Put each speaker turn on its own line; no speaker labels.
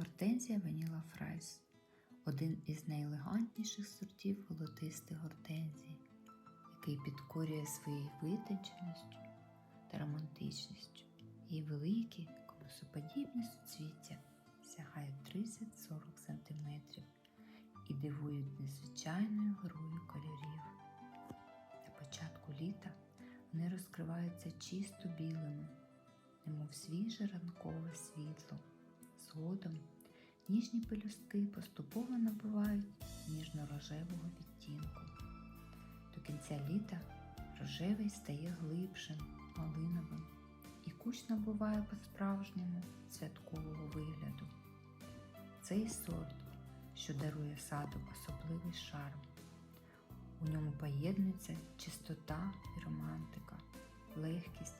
Гортензія Ваніла Фрайс один із найелегантніших сортів волотистих гортензій, який підкорює своєю витонченістю та романтичністю. Її великі конусоподібні суцвіття сягають 30-40 см і дивують незвичайною грою кольорів. На початку літа вони розкриваються чисто білими, немов свіже ранкове світло. Згодом ніжні пелюстки поступово набувають ніжно-рожевого відтінку. До кінця літа рожевий стає глибшим, малиновим, і кущ набуває по-справжньому святкового вигляду. Цей сорт, що дарує саду особливий шарм. У ньому поєднується чистота і романтика, легкість.